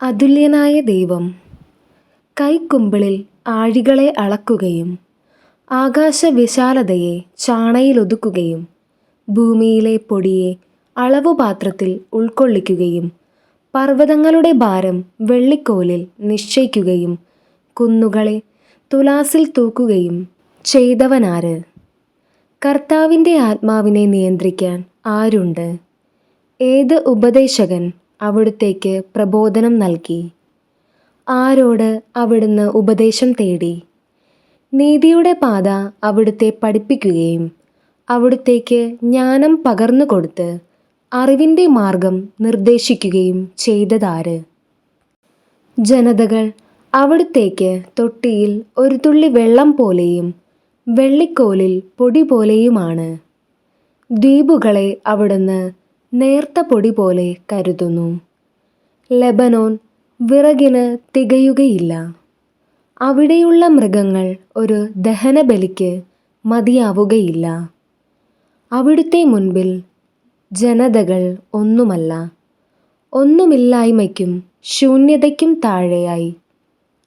അതുല്യനായ ദൈവം കൈക്കുമ്പിളിൽ ആഴികളെ അളക്കുകയും ആകാശവിശാലതയെ ചാണയിലൊതുക്കുകയും ഭൂമിയിലെ പൊടിയെ അളവുപാത്രത്തിൽ ഉൾക്കൊള്ളിക്കുകയും പർവതങ്ങളുടെ ഭാരം വെള്ളിക്കോലിൽ നിശ്ചയിക്കുകയും കുന്നുകളെ തുലാസിൽ തൂക്കുകയും ചെയ്തവനാര്? കർത്താവിന്റെ ആത്മാവിനെ നിയന്ത്രിക്കാൻ ആരുണ്ട്? ഏത് ഉപദേശകൻ അവിടുത്തേക്ക് പ്രബോധനം നൽകി. ആരോട് അവിടുന്ന് ഉപദേശം തേടി. നീതിയുടെ പാത അവിടുത്തെ പഠിപ്പിക്കുകയും അവിടുത്തേക്ക് ജ്ഞാനം പകർന്നു കൊടുത്ത് അറിവിന്റെ മാർഗം നിർദ്ദേശിക്കുകയും ചെയ്തതാര്. ജനതകൾ അവിടുത്തേക്ക് തൊട്ടിയിൽ ഒരു തുള്ളി വെള്ളം പോലെയും വെള്ളിക്കോലിൽ പൊടി പോലെയുമാണ്. ദ്വീപുകളെ അവിടുന്ന് നേർത്ത പൊടി പോലെ കരുതുന്നു. ലെബനോൻ വിറകിന് തികയുകയില്ല. അവിടെയുള്ള മൃഗങ്ങൾ ഒരു ദഹനബലിക്ക് മതിയാവുകയില്ല. അവിടുത്തെ മുൻപിൽ ജനതകൾ ഒന്നുമല്ല. ഒന്നുമില്ലായ്മയ്ക്കും ശൂന്യതയ്ക്കും താഴെയായി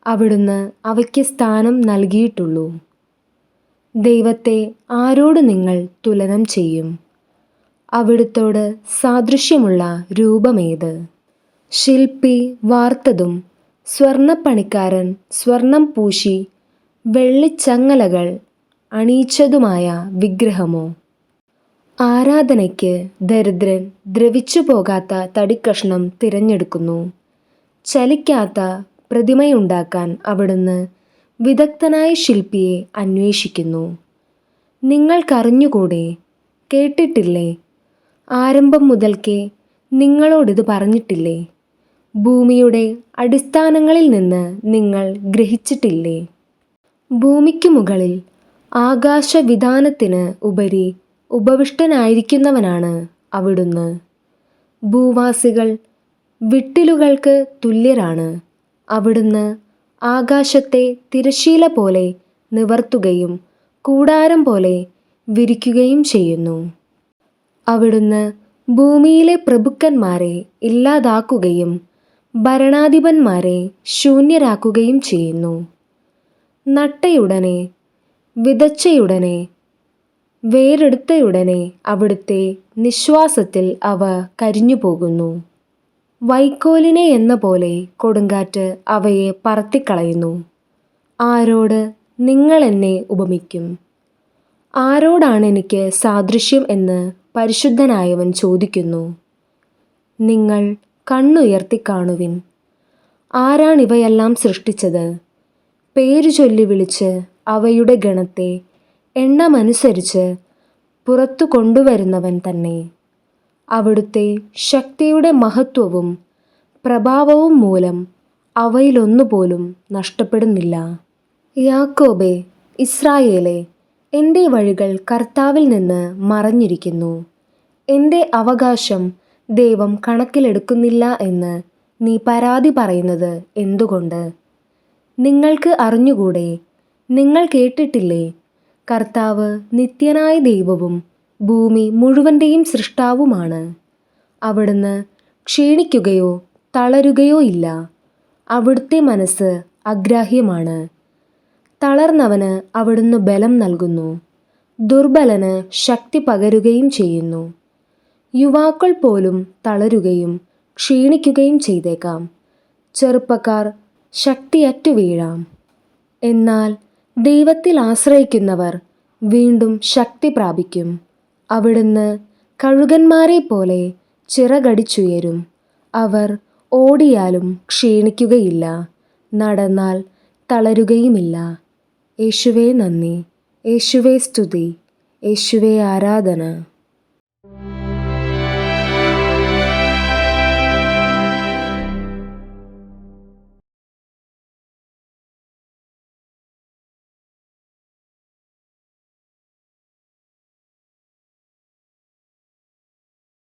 അവിടുന്ന് അവയ്ക്ക് സ്ഥാനം നൽകിയിട്ടുള്ളൂ. ദൈവത്തെ ആരോട് നിങ്ങൾ തുലനം ചെയ്യും? അവിടുത്തോട് സാദൃശ്യമുള്ള രൂപമേത്. ശില്പി വാർത്തതും സ്വർണപ്പണിക്കാരൻ സ്വർണം പൂശി വെള്ളിച്ചങ്ങലകൾ അണിയിച്ചതുമായ വിഗ്രഹമോ. ആരാധനയ്ക്ക് ദരിദ്രൻ ദ്രവിച്ചു പോകാത്ത തടിക്കഷ്ണം തിരഞ്ഞെടുക്കുന്നു. ചലിക്കാത്ത പ്രതിമയുണ്ടാക്കാൻ അവിടുന്ന് വിദഗ്ധനായ ശില്പിയെ അന്വേഷിക്കുന്നു. നിങ്ങൾക്കറിഞ്ഞുകൂടെ? കേട്ടിട്ടില്ലേ? ആരംഭം മുതൽക്കേ നിങ്ങളോടിത് പറഞ്ഞിട്ടില്ലേ? ഭൂമിയുടെ അടിസ്ഥാനങ്ങളിൽ നിന്ന് നിങ്ങൾ ഗ്രഹിച്ചിട്ടില്ലേ? ഭൂമിക്ക് മുകളിൽ ആകാശവിധാനത്തിന് ഉപരി ഉപവിഷ്ടനായിരിക്കുന്നവനാണ് അവിടുന്ന്. ഭൂവാസികൾ വിട്ടിലുകൾക്ക് തുല്യരാണ്. അവിടുന്ന് ആകാശത്തെ തിരശീല പോലെ നിവർത്തുകയും കൂടാരം പോലെ വിരിക്കുകയും ചെയ്യുന്നു. അവിടുന്ന് ഭൂമിയിലെ പ്രഭുക്കന്മാരെ ഇല്ലാതാക്കുകയും ഭരണാധിപന്മാരെ ശൂന്യരാക്കുകയും ചെയ്യുന്നു. നട്ടയുടനെ വിതച്ചയുടനെ വേരെടുത്തയുടനെ അവിടുത്തെ നിശ്വാസത്തിൽ അവ കരിഞ്ഞു പോകുന്നു വൈക്കോലിനെ എന്ന പോലെ കൊടുങ്കാറ്റ് അവയെ പറത്തിക്കളയുന്നു. ആരോട് നിങ്ങൾ എന്നെ ഉപമിക്കും? ആരോടാണ് എനിക്ക് സാദൃശ്യം എന്ന് പരിശുദ്ധനായവൻ ചോദിക്കുന്നു നിങ്ങൾ കണ്ണുയർത്തി കാണുവിൻ ആരാണിവയെല്ലാം സൃഷ്ടിച്ചത്? പേരു ചൊല്ലി വിളിച്ച് അവയുടെ ഗണത്തെ എണ്ണമനുസരിച്ച് പുറത്തു കൊണ്ടുവരുന്നവൻ തന്നെ. അവിടുത്തെ ശക്തിയുടെ മഹത്വവും പ്രഭാവവും മൂലം അവയിലൊന്നുപോലും നഷ്ടപ്പെടുന്നില്ല. യാക്കോബെ ഇസ്രായേലെ എന്റെ വഴികൾ കർത്താവിൽ നിന്ന് മറഞ്ഞിരിക്കുന്നു. എന്റെ അവകാശം ദൈവം കണക്കിലെടുക്കുന്നില്ല എന്ന് നീ പരാതി പറയുന്നത് എന്തുകൊണ്ട്? നിങ്ങൾക്ക് അറിഞ്ഞുകൂടെ? നിങ്ങൾ കേട്ടിട്ടില്ലേ? കർത്താവ് നിത്യനായ ദൈവവും ഭൂമി മുഴുവന്റെയും സൃഷ്ടാവുമാണ്. അവിടുന്ന് ക്ഷീണിക്കുകയോ തളരുകയോ ഇല്ല. അവിടുത്തെ മനസ്സ് അഗ്രാഹ്യമാണ്. തളർന്നവന് അവിടുന്ന് ബലം നൽകുന്നു. ദുർബലന് ശക്തി പകരുകയും ചെയ്യുന്നു. യുവാക്കൾ പോലും തളരുകയും ക്ഷീണിക്കുകയും ചെയ്തേക്കാം. ചെറുപ്പക്കാർ ശക്തിയറ്റു വീഴാം. എന്നാൽ ദൈവത്തിൽ ആശ്രയിക്കുന്നവർ വീണ്ടും ശക്തി പ്രാപിക്കും. അവിടുന്ന് കഴുകന്മാരെ പോലെ ചിറകടിച്ചുയരും. അവർ ഓടിയാലും ക്ഷീണിക്കുകയില്ല. നടന്നാൽ തളരുകയുമില്ല. യേശുവേ നന്ദി. യേശുവേ സ്തുതി. യേശുവേ ആരാധന.